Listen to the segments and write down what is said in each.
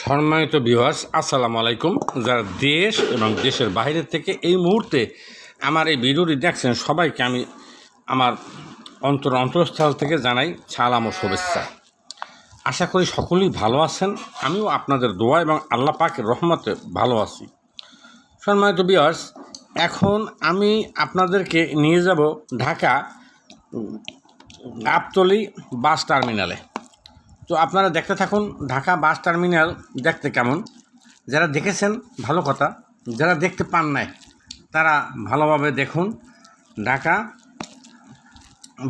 সম্মানিত বিভাস আসসালামু আলাইকুম। যারা দেশ এবং দেশের বাইরে থেকে এই মুহূর্তে আমার এই ভিডিওটি দেখছেন, সবাইকে আমি আমার অন্তর অন্তরস্থল থেকে জানাই সালাম ও শুভেচ্ছা। আশা করি সকলেই ভালো আছেন। আমিও আপনাদের দোয়া এবং আল্লাহ পাকের রহমতে ভালো আছি। সম্মানিত বিয়ার্স এখন আমি আপনাদেরকে নিয়ে যাব ঢাকা গাবতলি বাস টার্মিনালে। তো আপনারা দেখতে থাকুন, ঢাকা বাস টার্মিনাল দেখতে কেমন? যারা দেখেছেন, ভালো কথা। যারা দেখতে পান নাই, তারা ভালোভাবে দেখুন ঢাকা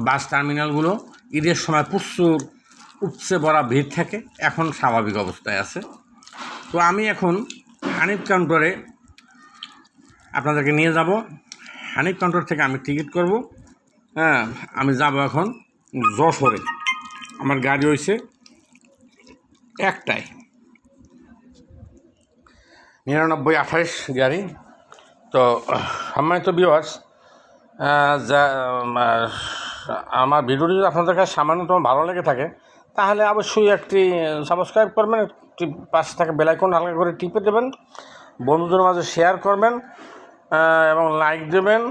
বাস টার্মিনালগুলো। ঈদের সময় প্রচুর উপচে ভরা ভিড় থাকে, এখন স্বাভাবিক অবস্থায় আছে। তো আমি এখন হানিফ কাউন্টারে আপনাদেরকে নিয়ে যাব। হানিফ কাউন্টার থেকে আমি টিকিট করব। হ্যাঁ আমি যাব এখন যশোরে। আমার গাড়ি হয়েছে একটাই। নিরানব্বই আঠাইশ গাড়ি তো, সম্মানিত বিওয়ার্স যা আমার ভিডিওটি যদি আপনাদের কাছে সামান্যতম ভালো লেগে থাকে, তাহলে অবশ্যই একটি সাবস্ক্রাইব করবেন, একটি পাশে থাকে বেলাইকন হালকা করে টিপে দেবেন, বন্ধুদের মাঝে শেয়ার করবেন এবং লাইক দেবেন।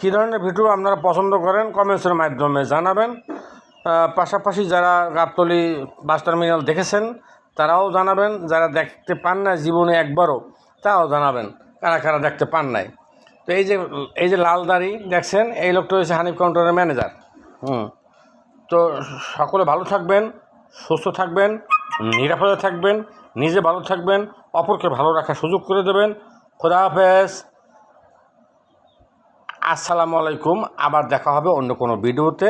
কী ধরনের ভিডিও আপনারা পছন্দ করেন কমেন্টসের মাধ্যমে জানাবেন। পাশাপাশি যারা গাবতলি বাস টার্মিনাল দেখেছেন তারাও জানাবেন, যারা দেখতে পান না জীবনে একবারও তাও জানাবেন কারা কারা দেখতে পান নাই। তো এই যে এই যে লাল দাড়ি দেখছেন, এই লোকটা হয়েছে হানিফ কাউন্টারের ম্যানেজার। হুম। তো সকলে ভালো থাকবেন, সুস্থ থাকবেন, নিরাপদে থাকবেন, নিজে ভালো থাকবেন, অপরকে ভালো রাখার সুযোগ করে দেবেন। খোদা হাফেজ। আসসালামু আলাইকুম। আবার দেখা হবে অন্য কোনো ভিডিওতে।